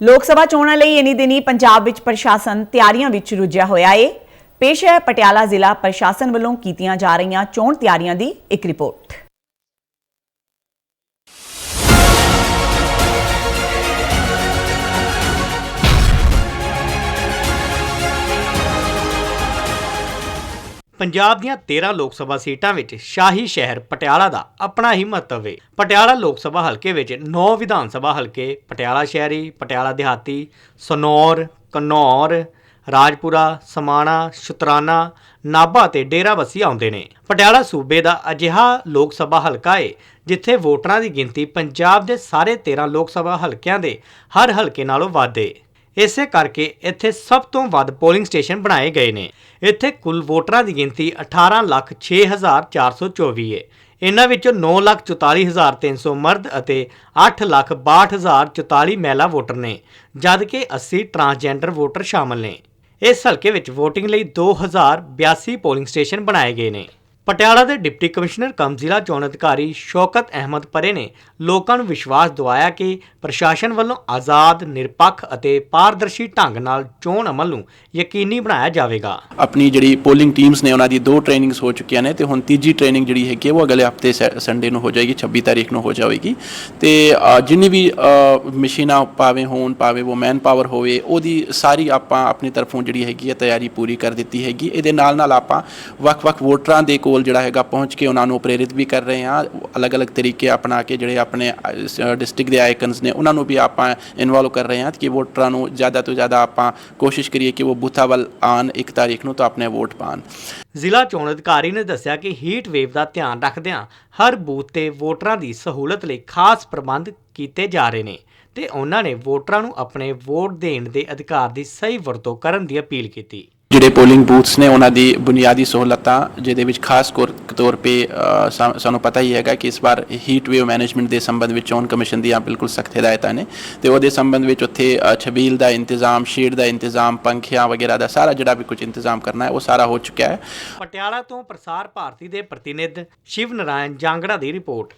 ਲੋਕ ਸਭਾ ਚੋਣਾਂ ਲਈ ਇਨੀ ਦਿਨੀ ਪੰਜਾਬ ਵਿੱਚ ਪ੍ਰਸ਼ਾਸਨ ਤਿਆਰੀਆਂ ਵਿੱਚ ਰੁੱਝਿਆ ਹੋਇਆ ਏ। ਪੇਸ਼ ਹੈ ਪਟਿਆਲਾ ਜ਼ਿਲ੍ਹਾ ਪ੍ਰਸ਼ਾਸਨ ਵੱਲੋਂ ਕੀਤੀਆਂ ਜਾ ਰਹੀਆਂ ਚੋਣ ਤਿਆਰੀਆਂ ਦੀ ਇੱਕ ਰਿਪੋਰਟ। ਪੰਜਾਬ ਦੀਆਂ 13 ਲੋਕ ਸਭਾ ਸੀਟਾਂ ਵਿੱਚ ਸ਼ਾਹੀ ਸ਼ਹਿਰ ਪਟਿਆਲਾ ਦਾ ਆਪਣਾ ਹੀ ਮਹੱਤਵ ਹੈ ਪਟਿਆਲਾ ਲੋਕ ਸਭਾ ਹਲਕੇ ਵਿੱਚ 9 ਵਿਧਾਨ ਸਭਾ ਹਲਕੇ, ਪਟਿਆਲਾ ਸ਼ਹਿਰੀ, ਪਟਿਆਲਾ ਦਿਹਾਤੀ, ਸਨੌਰ, ਕਨੌਰ, ਰਾਜਪੁਰਾ, ਸਮਾਣਾ ਸ਼ੁਤਰਾਨਾ ਨਾਭਾ ਤੇ ਡੇਰਾਬੱਸੀ ਆਉਂਦੇ ਨੇ। ਪਟਿਆਲਾ ਸੂਬੇ ਦਾ ਅਜਿਹਾ ਲੋਕ ਸਭਾ ਹਲਕਾ ਏ, ਜਿੱਥੇ ਵੋਟਰਾਂ ਦੀ ਗਿਣਤੀ ਪੰਜਾਬ ਦੇ ਸਾਰੇ 13 ਲੋਕ ਸਭਾ ਹਲਕਿਆਂ ਦੇ ਹਰ ਹਲਕੇ ਨਾਲੋਂ ਵੱਧ ਏ। ਇਸੇ ਕਰਕੇ ਇੱਥੇ ਸਭ ਤੋਂ ਵੱਧ ਪੋਲਿੰਗ ਸਟੇਸ਼ਨ ਬਣਾਏ ਗਏ ਨੇ। ਇੱਥੇ ਕੁੱਲ ਵੋਟਰਾਂ ਦੀ ਗਿਣਤੀ 18 ਲੱਖ 6424 ਹੈ ਇਹਨਾਂ ਵਿੱਚੋਂ 9 ਲੱਖ 44300 ਮਰਦ ਅਤੇ 8 ਲੱਖ 62044 ਮਹਿਲਾ ਵੋਟਰ ਨੇ, ਜਦਕਿ 80 ਟਰਾਂਸਜੈਂਡਰ ਵੋਟਰ ਸ਼ਾਮਲ ਨੇ। ਇਸ ਹਲਕੇ ਵਿੱਚ VOTING ਲਈ 2082 ਪੋਲਿੰਗ ਸਟੇਸ਼ਨ ਬਣਾਏ ਗਏ ਨੇ। ਪਟਿਆਲਾ ਦੇ ਡਿਪਟੀ ਕਮਿਸ਼ਨਰ ਕਮ ਜ਼ਿਲ੍ਹਾ ਚੋਣ ਅਧਿਕਾਰੀ ਸ਼ੌਕਤ ਅਹਿਮਦ ਪਰੇ ਨੇ ਲੋਕਾਂ ਨੂੰ ਵਿਸ਼ਵਾਸ ਦਿਵਾਇਆ ਕਿ ਪ੍ਰਸ਼ਾਸਨ ਵੱਲੋਂ ਆਜ਼ਾਦ, ਨਿਰਪੱਖ ਅਤੇ ਪਾਰਦਰਸ਼ੀ ਢੰਗ ਨਾਲ ਚੋਣ ਅਮਲ ਨੂੰ ਯਕੀਨੀ ਬਣਾਇਆ ਜਾਵੇਗਾ। ਆਪਣੀ ਜਿਹੜੀ ਪੋਲਿੰਗ ਟੀਮਸ ਨੇ, ਉਹਨਾਂ ਦੀ ਦੋ ਟ੍ਰੇਨਿੰਗਸ ਹੋ ਚੁੱਕੀਆਂ ਨੇ ਤੇ ਹੁਣ ਤੀਜੀ ਟ੍ਰੇਨਿੰਗ ਜਿਹੜੀ ਹੈਗੀ ਹੈ ਉਹ ਅਗਲੇ ਹਫ਼ਤੇ ਸੰਡੇ ਨੂੰ ਹੋ ਜਾਏਗੀ 26 ਤਾਰੀਖ ਨੂੰ ਹੋ ਜਾਵੇਗੀ। ਤੇ ਜਿੰਨੀ ਵੀ ਮਸ਼ੀਨਾਂ ਪਾਵੇ ਹੋਣ, ਪਾਵੇ ਉਹ ਮੈਨ ਪਾਵਰ ਹੋਵੇ, ਉਹਦੀ ਸਾਰੀ ਆਪਾਂ ਆਪਣੀ ਤਰਫੋਂ ਜਿਹੜੀ ਹੈਗੀ ਹੈ ਤਿਆਰੀ ਪੂਰੀ ਕਰ ਦਿੱਤੀ ਹੈਗੀ। ਇਹਦੇ ਨਾਲ ਨਾਲ ਆਪਾਂ ਵੱਖ-ਵੱਖ ਵੋਟਰਾਂ ਦੇ ਕੋਲ ਜਿਹੜਾ ਹੈਗਾ ਪਹੁੰਚ ਕੇ ਉਹਨਾਂ ਨੂੰ ਪ੍ਰੇਰਿਤ ਵੀ ਕਰ ਰਹੇ ਹਾਂ, ਅਲੱਗ-ਅਲੱਗ ਤਰੀਕੇ ਅਪਣਾ ਕੇ ਜਿਹੜੇ ਆਪਣੇ ਡਿਸਟ੍ਰਿਕਟ ਦੇ ਆਈਕਨਸ ਨੇ, ਉਹਨਾਂ ਨੂੰ ਵੀ ਆਪਾਂ ਇਨਵੋਲਵ ਕਰ ਰਹੇ ਹਾਂ ਕਿ ਵੋਟਰਾਂ ਨੂੰ ਜ਼ਿਆਦਾ ਤੋਂ ਜ਼ਿਆਦਾ ਆਪਾਂ ਕੋਸ਼ਿਸ਼ ਕਰੀਏ ਕਿ ਉਹ ਬੂਥਾਂ ਵੱਲ ਆਣ ਇੱਕ ਤਾਰੀਖ ਨੂੰ ਤਾਂ ਆਪਣੇ ਵੋਟ ਪਾਣ ਜ਼ਿਲ੍ਹਾ ਚੋਣ ਅਧਿਕਾਰੀ ਨੇ ਦੱਸਿਆ ਕਿ ਹੀਟ ਵੇਵ ਦਾ ਧਿਆਨ ਰੱਖਦਿਆਂ ਹਰ ਬੂਥ ਤੇ ਵੋਟਰਾਂ ਦੀ ਸਹੂਲਤ ਲਈ ਖਾਸ ਪ੍ਰਬੰਧ ਕੀਤੇ ਜਾ ਰਹੇ ਨੇ ਤੇ ਉਹਨਾਂ ਨੇ ਵੋਟਰਾਂ ਨੂੰ ਆਪਣੇ ਵੋਟ ਦੇਣ ਦੇ ਅਧਿਕਾਰ ਦੀ ਸਹੀ ਵਰਤੋਂ ਕਰਨ ਦੀ ਅਪੀਲ ਕੀਤੀ। ਜਿਹੜੇ ਪੋਲਿੰਗ ਬੂਥਸ ਨੇ, ਉਹਨਾਂ ਦੀ ਬੁਨਿਆਦੀ ਸਹੂਲਤਾਂ, ਜਿਹਦੇ ਵਿੱਚ ਖਾਸ ਤੌਰ ਤੇ ਸਾਨੂੰ ਪਤਾ ਹੀ ਹੈਗਾ ਕਿ ਇਸ ਵਾਰ ਹੀਟ ਵੇਵ ਮੈਨੇਜਮੈਂਟ ਦੇ ਸੰਬੰਧ ਵਿੱਚ ਚੋਣ ਕਮਿਸ਼ਨ ਦੀਆਂ ਬਿਲਕੁਲ ਸਖਤ ਹਦਾਇਤਾਂ ਨੇ ਤੇ ਉਹਦੇ ਸੰਬੰਧ ਵਿੱਚ ਉੱਥੇ ਛਬੀਲ ਦਾ ਇੰਤਜ਼ਾਮ ਸ਼ੇਡ ਦਾ ਇੰਤਜ਼ਾਮ, ਪੰਖੀਆਂ ਵਗੈਰਾ ਦਾ ਸਾਰਾ ਜਿਹੜਾ ਵੀ ਕੁਝ ਇੰਤਜ਼ਾਮ ਕਰਨਾ ਹੈ, ਉਹ ਸਾਰਾ ਹੋ ਚੁੱਕਿਆ ਹੈ। ਪਟਿਆਲਾ ਤੋਂ ਪ੍ਰਸਾਰ ਭਾਰਤੀ ਦੇ ਪ੍ਰਤੀਨਿਧ ਸ਼ਿਵ ਨਾਰਾਇਣ ਜਾਂਗੜਾ ਦੀ ਰਿਪੋਰਟ।